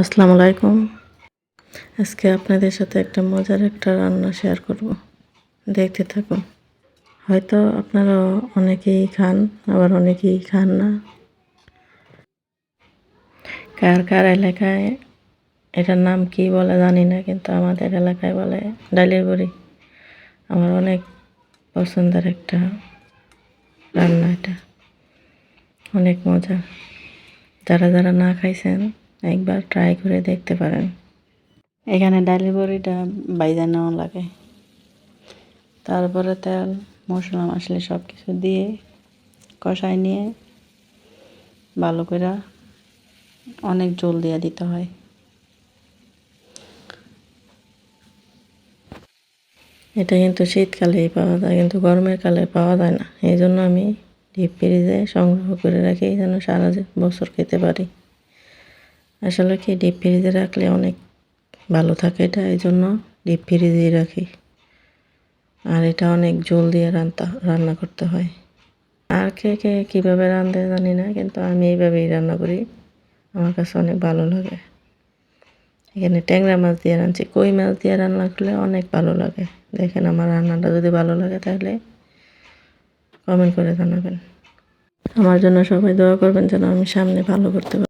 আসসালামু আলাইকুম। আজকে আপনাদের সাথে একটা মজার একটা রান্না শেয়ার করব। দেখতে থাকুন। হয়তো আপনারা অনেকেই খান, আবার অনেকেই খান না। কার কার এলাকায়, এটার নাম কি বলে জানি না, কিন্তু আমাদের এলাকায় বলে ডালের বড়ি। আমার অনেক পছন্দের একটা রান্না এটা। অনেক মজা। যারা যারা না খাইছেন একবার ট্রাই করে দেখতে পারেন। এখানে ডালের বড়িটা বাইজা নেওয়া লাগে। তারপরে তেল, মশলা মশলি সব কিছু দিয়ে কষাই নিয়ে ভালো করে অনেক জল দিয়ে দিতে হয়। এটা কিন্তু শীতকালেই পাওয়া যায়, কিন্তু গরমের কালে পাওয়া যায় না। এই জন্য আমি ডিপ ফ্রিজে সংগ্রহ করে রাখি, যেন সারা বছর খেতে পারি। আসলে কি, ডিপ ফ্রিজে রাখলে অনেক ভালো থাকে এটা, এই জন্য ডিপ ফ্রিজেই রাখি। আর এটা অনেক জল দিয়ে রান্না রান্না করতে হয়। আর কে কে কীভাবে রাঁধে জানি না, কিন্তু আমি এইভাবেই রান্না করি। আমার কাছে অনেক ভালো লাগে। এখানে ট্যাংরা মাছ দিয়ে রাঁধছি। কই মাছ দিয়ে রান্না করলে অনেক ভালো লাগে। দেখেন আমার রান্নাটা যদি ভালো লাগে তাহলে কমেন্ট করে জানাবেন। আমার জন্য সবাই দোয়া করবেন যেন আমি সামনে ভালো করতে পারি।